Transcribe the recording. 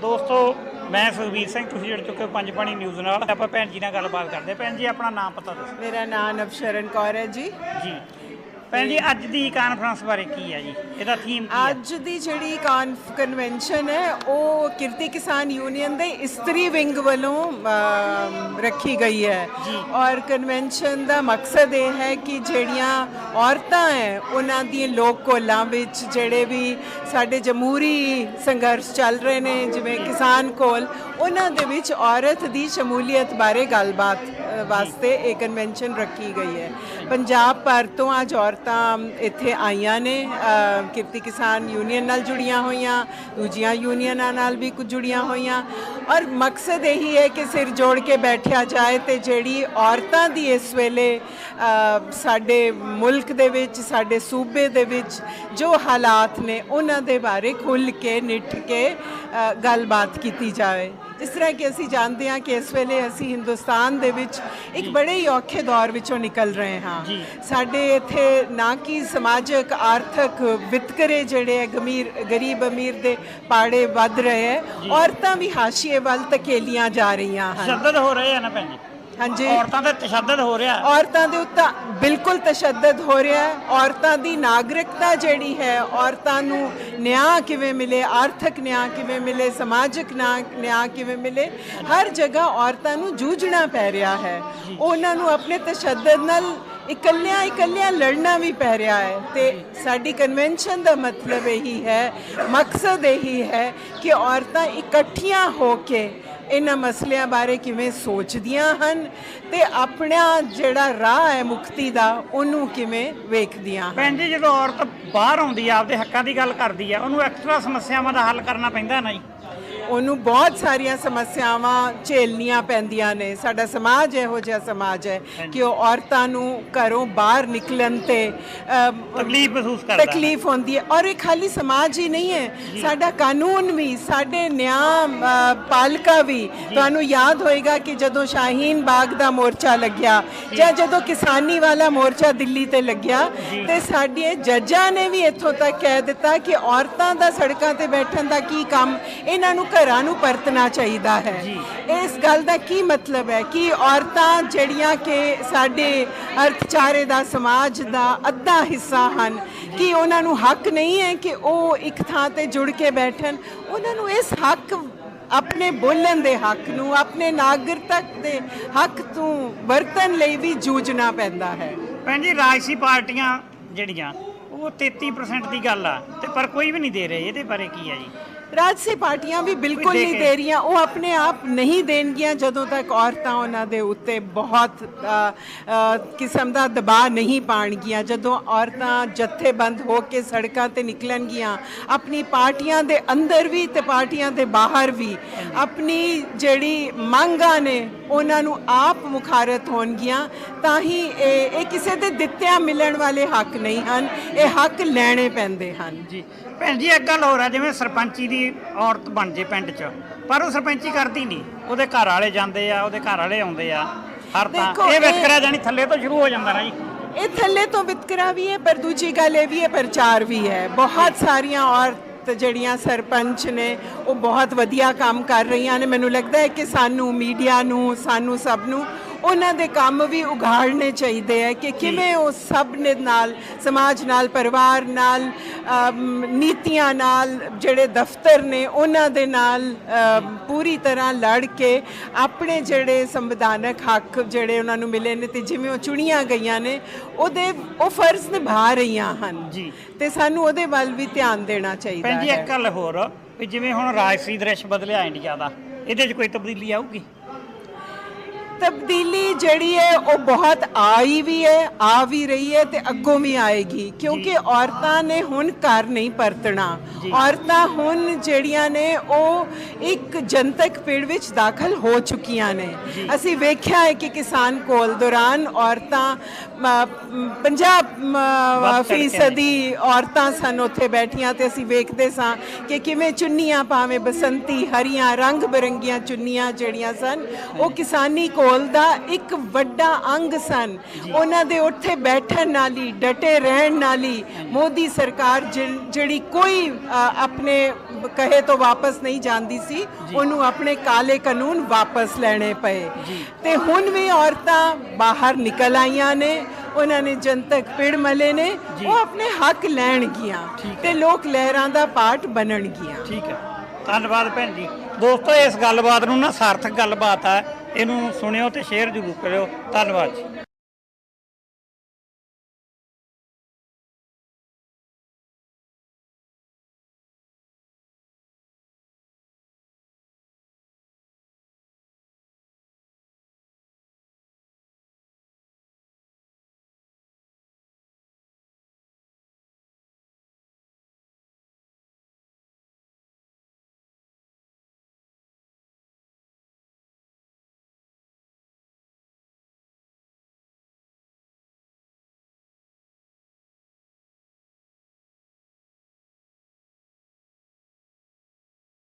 ਦੋਸਤੋ ਮੈਂ ਸੁਖਬੀਰ ਸਿੰਘ ਤੁਸੀਂ ਜੁੜ ਚੁੱਕੇ ਹੋ ਪੰਜ ਪਾਣੀ ਨਿਊਜ਼ ਨਾਲ। ਆਪਾਂ ਭੈਣ ਜੀ ਨਾਲ ਗੱਲਬਾਤ ਕਰਦੇ ਹਾਂ। ਭੈਣ ਜੀ ਆਪਣਾ ਨਾਮ ਪਤਾ ਦੱਸੋ। ਮੇਰਾ ਨਾਮ ਨਵਸ਼ਰਨ ਕੌਰ ਹੈ ਜੀ। ਜੀ। ਭੈਣ ਜੀ ਅੱਜ ਦੀ ਕਾਨਫਰੰਸ ਬਾਰੇ ਕੀ ਹੈ ਜੀ? ਇਹਦਾ ਥੀਮ ਕੀ ਹੈ? ਅੱਜ ਦੀ ਜਿਹੜੀ ਕਨਵੈਨਸ਼ਨ ਹੈ ਉਹ ਕਿਰਤੀ ਕਿਸਾਨ ਯੂਨੀਅਨ ਦੇ ਇਸਤਰੀ ਵਿੰਗ ਵੱਲੋਂ ਅਮ, ਰੱਖੀ ਗਈ ਹੈ। ਔਰ ਕਨਵੈਨਸ਼ਨ ਦਾ ਮਕਸਦ ਇਹ ਹੈ ਕਿ ਜਿਹੜੀਆਂ ਔਰਤਾਂ ਹੈ ਉਹਨਾਂ ਦੀਆਂ ਲੋਕ ਕੋਲਾਂ ਵਿੱਚ ਜਿਹੜੇ ਵੀ ਸਾਡੇ ਜਮਹੂਰੀ ਸੰਘਰਸ਼ ਚੱਲ ਰਹੇ ਨੇ ਜਿਵੇਂ ਕਿਸਾਨ ਕੋਲ ਉਹਨਾਂ ਦੇ ਵਿੱਚ ਔਰਤ ਦੀ ਸ਼ਮੂਲੀਅਤ ਬਾਰੇ ਗੱਲਬਾਤ ਅ, ਵਾਸਤੇ ਇਹ ਕਨਵੈਨਸ਼ਨ ਰੱਖੀ ਗਈ ਹੈ। ਪੰਜਾਬ ਭਰ ਤੋਂ ਅੱਜ ਔਰਤਾਂ ਇੱਥੇ ਆਈਆਂ ਨੇ ਕਿਰਤੀ ਕਿਸਾਨ ਯੂਨੀਅਨ ਨਾਲ ਜੁੜੀਆਂ ਹੋਈਆਂ, ਦੂਜੀਆਂ ਯੂਨੀਅਨਾਂ ਨਾਲ ਵੀ ਕੁਝ ਜੁੜੀਆਂ ਹੋਈਆਂ। ਔਰ ਮਕਸਦ ਇਹੀ ਹੈ ਕਿ ਸਿਰ ਜੋੜ ਕੇ ਬੈਠਿਆ ਜਾਏ ਤੇ ਜਿਹੜੀ ਔਰਤਾਂ ਦੀ ਇਸ ਵੇਲੇ ਸਾਡੇ ਮੁਲਕ ਦੇ ਵਿੱਚ, ਸਾਡੇ ਸੂਬੇ ਦੇ ਵਿੱਚ ਜੋ ਹਾਲਾਤ ਨੇ, ਉਹਨਾਂ ਦੇ ਬਾਰੇ ਖੁੱਲ੍ਹ ਕੇ, ਨਿੱਠ ਕੇ ਗੱਲਬਾਤ ਕੀਤੀ ਜਾਵੇ। ਜਿਸ ਤਰ੍ਹਾਂ ਕਿ ਅਸੀਂ ਜਾਣਦੇ ਹਾਂ ਕਿ ਇਸ ਵੇਲੇ ਅਸੀਂ ਹਿੰਦੁਸਤਾਨ ਦੇ ਵਿੱਚ ਇੱਕ ਬੜੇ ਹੀ ਔਖੇ ਦੌਰ ਵਿੱਚੋਂ ਨਿਕਲ ਰਹੇ ਹਾਂ। ਸਾਡੇ ਇੱਥੇ ਨਾ ਕਿ ਸਮਾਜਿਕ ਆਰਥਿਕ ਵਿਤਕਰੇ ਜਿਹੜੇ ਹੈ ਗਮੀਰ ਗਰੀਬ ਅਮੀਰ ਦੇ ਪਾੜੇ ਵੱਧ ਰਹੇ ਹੈ। ਔਰਤਾਂ ਵੀ ਹਾਸ਼ੀਏ ਵੱਲ ਧਕੇਲੀਆਂ ਜਾ ਰਹੀਆਂ ਹਨ। ਤਸ਼ੱਦਦ ਹੋ ਰਹੇ ਆ ਨਾ ਭੈਣ ਜੀ। ਹਾਂਜੀ। ਔਰਤਾਂ ਤੇ ਤਸ਼ੱਦਦ ਹੋ ਰਿਹਾ। ਔਰਤਾਂ ਦੇ ਉੱਤੇ ਬਿਲਕੁਲ ਤਸ਼ੱਦਦ ਹੋ ਰਿਹਾ ਹੈ। ਔਰਤਾਂ ਦੀ ਨਾਗਰਿਕਤਾ ਜਿਹੜੀ ਹੈ ਔਰਤਾਂ ਨੂੰ ਨਿਆਂ ਕਿਵੇਂ ਮਿਲੇ ਆਰਥਿਕ ਨਿਆਂ ਕਿਵੇਂ ਮਿਲੇ ਸਮਾਜਿਕ ਨਿਆਂ ਕਿਵੇਂ ਮਿਲੇ ਹਰ ਜਗ੍ਹਾ ਔਰਤਾਂ ਨੂੰ ਜੂਝਣਾ ਪੈ ਰਿਹਾ ਹੈ। ਉਹਨਾਂ ਨੂੰ ਆਪਣੇ ਤਸ਼ੱਦਦ ਨਾਲ ਇਕੱਲਿਆਂ ਇਕੱਲਿਆਂ ਲੜਨਾ ਵੀ ਪੈ ਰਿਹਾ ਹੈ। ਤੇ ਸਾਡੀ ਕਨਵੈਨਸ਼ਨ ਦਾ ਮਤਲਬ ਇਹੀ ਹੈ ਮਕਸਦ ਇਹੀ ਹੈ ਕਿ ਔਰਤਾਂ ਇਕੱਠੀਆਂ ਹੋ ਕੇ ਇਹਨਾਂ ਮਸਲਿਆਂ ਬਾਰੇ ਕਿਵੇਂ ਸੋਚਦੀਆਂ ਹਨ ਤੇ ਆਪਣਾ ਜਿਹੜਾ ਰਾਹ ਹੈ ਮੁਕਤੀ ਦਾ, ਉਹਨੂੰ ਕਿਵੇਂ ਵੇਖਦੀਆਂ ਹਨ? ਭੈਣ ਜੀ, ਜਦੋਂ ਔਰਤ ਬਾਹਰ ਆਉਂਦੀ ਆ, ਆਪਦੇ ਹੱਕਾਂ ਦੀ ਗੱਲ ਕਰਦੀ ਆ, ਉਹਨੂੰ ਐਕਸਟਰਾ ਸਮੱਸਿਆਵਾਂ ਦਾ ਹੱਲ ਕਰਨਾ ਪੈਂਦਾ ਨਾ ਜੀ। ਉਹਨੂੰ ਬਹੁਤ ਸਾਰੀਆਂ ਸਮੱਸਿਆਵਾਂ ਝੇਲਣੀਆਂ ਪੈਂਦੀਆਂ ਨੇ। ਸਾਡਾ ਸਮਾਜ ਇਹੋ ਜਿਹਾ ਸਮਾਜ ਹੈ ਕਿ ਉਹ ਔਰਤਾਂ ਨੂੰ ਘਰੋਂ ਬਾਹਰ ਨਿਕਲਣ ਤੇ ਤਕਲੀਫ ਮਹਿਸੂਸ ਕਰਦਾ। ਤਕਲੀਫ ਹੁੰਦੀ ਹੈ। ਔਰ ਇਹ ਖਾਲੀ ਸਮਾਜ ਹੀ ਨਹੀਂ ਹੈ। ਸਾਡਾ ਕਾਨੂੰਨ ਵੀ ਸਾਡੇ ਨਿਆਂ ਪਾਲਿਕਾ ਵੀ ਤੁਹਾਨੂੰ ਯਾਦ ਹੋਏਗਾ ਕਿ ਜਦੋਂ ਸ਼ਾਹੀਨ ਬਾਗ ਦਾ ਮੋਰਚਾ ਲੱਗਿਆ ਜਾਂ। ਜਦੋਂ ਕਿਸਾਨੀ ਵਾਲਾ ਮੋਰਚਾ ਦਿੱਲੀ ਤੇ ਲੱਗਿਆ ਤੇ ਸਾਡੇ ਜੱਜਾਂ ਨੇ ਵੀ ਇੱਥੋਂ ਤੱਕ ਕਹਿ ਦਿੱਤਾ ਕਿ ਔਰਤਾਂ ਦਾ ਸੜਕਾਂ ਤੇ ਬੈਠਣ ਦਾ ਕੀ ਕੰਮ ਇਹਨਾਂ ਨੂੰ ਘਰਾਂ ਨੂੰ ਪਰਤਣਾ ਚਾਹੀਦਾ ਹੈ। ਇਸ ਗੱਲ ਦਾ ਕੀ ਮਤਲਬ ਹੈ ਕਿ ਔਰਤਾਂ ਜਿਹੜੀਆਂ ਕਿ ਸਾਡੇ ਅਰਥਚਾਰੇ ਦਾ ਸਮਾਜ ਦਾ ਅੱਧਾ ਹਿੱਸਾ ਹਨ ਕਿ ਉਹਨਾਂ ਨੂੰ ਹੱਕ ਨਹੀਂ ਹੈ ਕਿ ਉਹ ਇੱਕ ਥਾਂ ਤੇ ਜੁੜ ਕੇ ਬੈਠਣ? ਉਹਨਾਂ ਨੂੰ ਇਸ ਹੱਕ ਆਪਣੇ ਬੋਲਣ ਦੇ ਹੱਕ ਨੂੰ ਆਪਣੇ ਨਾਗਰਿਕਤਾ ਦੇ ਹੱਕ ਤੋਂ ਵਰਤਨ ਲਈ ਵੀ ਜੂਝਣਾ ਪੈਂਦਾ ਹੈ। ਭੈਣ ਜੀ ਰਾਜਸੀ ਪਾਰਟੀਆਂ ਜਿਹੜੀਆਂ ਉਹ 33% ਦੀ ਗੱਲ ਆ ਤੇ ਪਰ ਕੋਈ ਵੀ ਨਹੀਂ ਦੇ ਰਹੇ ਇਹਦੇ ਬਾਰੇ ਕੀ ਹੈ ਜੀ? ਰਾਜਸੀ ਪਾਰਟੀਆਂ ਵੀ ਬਿਲਕੁਲ ਨਹੀਂ ਦੇ ਰਹੀਆਂ। ਉਹ ਆਪਣੇ ਆਪ ਨਹੀਂ ਦੇਣਗੀਆਂ ਜਦੋਂ ਤੱਕ ਔਰਤਾਂ ਉਹਨਾਂ ਦੇ ਉੱਤੇ ਬਹੁਤ ਕਿਸਮ ਦਾ ਦਬਾਅ ਨਹੀਂ ਪਾਣਗੀਆਂ। ਜਦੋਂ ਔਰਤਾਂ ਜਥੇਬੰਦ ਹੋ ਕੇ ਸੜਕਾਂ ਤੇ ਨਿਕਲਣਗੀਆਂ, ਆਪਣੀ ਪਾਰਟੀਆਂ ਦੇ ਅੰਦਰ ਵੀ ਤੇ ਪਾਰਟੀਆਂ ਦੇ ਬਾਹਰ ਵੀ, ਆਪਣੀ ਜਿਹੜੀ ਮੰਗਾਂ ਨੇ ਉਹਨਾਂ ਨੂੰ ਆਪ ਮੁਖਾਰਤ ਹੋਣਗੀਆਂ ਤਾਂ ਹੀ ਇਹ ਇਹ ਕਿਸੇ ਦੇ ਦਿੱਤਿਆਂ ਮਿਲਣ ਵਾਲੇ ਹੱਕ ਨਹੀਂ ਹਨ ਇਹ ਹੱਕ ਲੈਣੇ ਪੈਂਦੇ ਹਨ। ਜੀ। ਭੈਣ ਜੀ ਇੱਕ ਗੱਲ ਹੋਰ ਆ ਜਿਵੇਂ ਸਰਪੰਚੀ ਦੀ ਔਰਤ ਬਣ ਜੇ ਪਿੰਡ 'ਚ ਪਰ ਉਹ ਸਰਪੰਚੀ ਕਰਦੀ ਨਹੀਂ। ਉਹਦੇ ਘਰ ਵਾਲੇ ਜਾਂਦੇ ਆ ਉਹਦੇ ਘਰ ਵਾਲੇ ਆਉਂਦੇ ਆ ਹਰ ਤਾਂ ਇਹ- ਵਿਤਕਰਾ ਜਾਨੀ ਥੱਲੇ ਤੋਂ ਸ਼ੁਰੂ ਹੋ ਜਾਂਦਾ ਨਾ ਜੀ। ਇਹ ਥੱਲੇ ਤੋਂ ਵਿਤਕਰਾ ਵੀ ਹੈ ਪਰ ਦੂਜੀ ਗੱਲ ਇਹ ਵੀ ਹੈ ਪ੍ਰਚਾਰ ਵੀ ਹੈ। ਬਹੁਤ ਸਾਰੀਆਂ ਔਰਤ ਜਿਹੜੀਆਂ ਸਰਪੰਚ ਨੇ, ਉਹ ਬਹੁਤ ਵਧੀਆ ਕੰਮ ਕਰ ਰਹੀਆਂ ਨੇ। ਮੈਨੂੰ ਲੱਗਦਾ ਹੈ ਕਿ ਸਾਨੂੰ ਮੀਡੀਆ ਨੂੰ, ਸਾਨੂੰ ਸਭ ਨੂੰ ਉਹਨਾਂ ਦੇ ਕੰਮ ਵੀ ਉਘਾੜਨੇ ਚਾਹੀਦੇ ਹੈ ਕਿ ਕਿਵੇਂ ਉਹ ਸਭ ਨੇ ਨਾਲ ਸਮਾਜ ਨਾਲ ਪਰਿਵਾਰ ਨਾਲ ਨੀਤੀਆਂ ਨਾਲ ਜਿਹੜੇ ਦਫ਼ਤਰ ਨੇ ਉਹਨਾਂ ਦੇ ਨਾਲ ਪੂਰੀ ਤਰ੍ਹਾਂ ਲੜ ਕੇ ਆਪਣੇ ਜਿਹੜੇ ਸੰਵਿਧਾਨਕ ਹੱਕ ਜਿਹੜੇ ਉਹਨਾਂ ਨੂੰ ਮਿਲੇ ਨੇ ਤੇ ਜਿਵੇਂ ਉਹ ਚੁਣੀਆਂ ਗਈਆਂ ਨੇ ਉਹਦੇ ਉਹ ਫਰਜ਼ ਨਿਭਾ ਰਹੀਆਂ ਹਨ। ਜੀ। ਤੇ ਸਾਨੂੰ ਉਹਦੇ ਵੱਲ ਵੀ ਧਿਆਨ ਦੇਣਾ ਚਾਹੀਦਾ ਭੈਣ ਜੀ ਹੈ। ਇੱਕ ਗੱਲ ਹੋਰ ਵੀ ਜਿਵੇਂ ਹੁਣ ਰਾਜਸੀ ਦ੍ਰਿਸ਼ ਬਦਲਿਆ ਇੰਡੀਆ ਦਾ ਇਹਦੇ 'ਚ ਕੋਈ ਤਬਦੀਲੀ ਆਊਗੀ? ਤਬਦੀਲੀ ਜਿਹੜੀ ਹੈ ਉਹ ਬਹੁਤ ਆਈ ਵੀ ਹੈ ਆ ਵੀ ਰਹੀ ਹੈ ਤੇ ਅੱਗੋਂ ਵੀ ਆਏਗੀ। ਕਿਉਂਕਿ ਔਰਤਾਂ ਨੇ ਹੁਣ ਘਰ ਨਹੀਂ ਪਰਤਣਾ। ਔਰਤਾਂ ਹੁਣ ਜਿਹੜੀਆਂ ਨੇ ਉਹ ਇੱਕ ਜਨਤਕ ਪਿੜ ਵਿੱਚ ਦਾਖਲ ਹੋ ਚੁੱਕੀਆਂ ਨੇ। ਅਸੀਂ ਵੇਖਿਆ ਹੈ ਕਿ ਕਿਸਾਨ ਕੋਲ ਦੌਰਾਨ ਔਰਤਾਂ 50 ਵੱਧ ਚੜ੍ਹ ਕੇ ਨੇ। ਫੀਸਦੀ ਔਰਤਾਂ ਸਨ ਉੱਥੇ ਬੈਠੀਆਂ ਤੇ ਅਸੀਂ ਵੇਖਦੇ ਸਾਂ ਕਿ ਕਿਵੇਂ ਚੁੰਨੀਆਂ ਭਾਵੇਂ ਬਸੰਤੀ ਹਰੀਆਂ ਰੰਗ ਬਰੰਗੀਆਂ ਚੁੰਨੀਆਂ ਜਿਹੜੀਆਂ ਸਨ ਉਹ ਕਿਸਾਨੀ ਕੋਲ ਦਾ ਇੱਕ ਵੱਡਾ ਅੰਗ ਸਨ। ਉਹਨਾਂ ਦੇ ਉੱਥੇ ਬੈਠਣ ਨਾਲ ਹੀ ਡਟੇ ਰਹਿਣ ਨਾਲ ਹੀ ਮੋਦੀ ਸਰਕਾਰ ਜਿਹੜੀ ਕੋਈ ਆਪਣੇ ਕਹੇ ਤੋਂ ਵਾਪਸ ਨਹੀਂ ਜਾਂਦੀ ਸੀ ਉਹਨੂੰ ਆਪਣੇ ਕਾਲੇ ਕਾਨੂੰਨ ਵਾਪਸ ਲੈਣੇ ਪਏ। ਤੇ ਹੁਣ ਵੀ ਔਰਤਾਂ ਬਾਹਰ ਨਿਕਲ ਆਈਆਂ ਨੇ ਉਹਨਾਂ ਨੇ ਜਨਤਕ ਪਿੜ ਮਲੇ ਨੇ ਉਹ ਆਪਣੇ ਹੱਕ ਲੈਣਗੀਆਂ ਤੇ ਲੋਕ ਲਹਿਰਾਂ ਦਾ ਪਾਰਟ ਬਣਨਗੀਆਂ ਠੀਕ ਹੈ। ਧੰਨਵਾਦ ਭੈਣ ਜੀ। ਦੋਸਤੋ ਇਸ ਗੱਲਬਾਤ ਨੂੰ ਨਾ ਸਾਰਥਕ ਗੱਲਬਾਤ ਹੈ। ਇਹਨੂੰ ਸੁਣਿਓ ਤੇ ਸ਼ੇਅਰ ਜ਼ਰੂਰ ਕਰਿਓ। ਧੰਨਵਾਦ ਜੀ।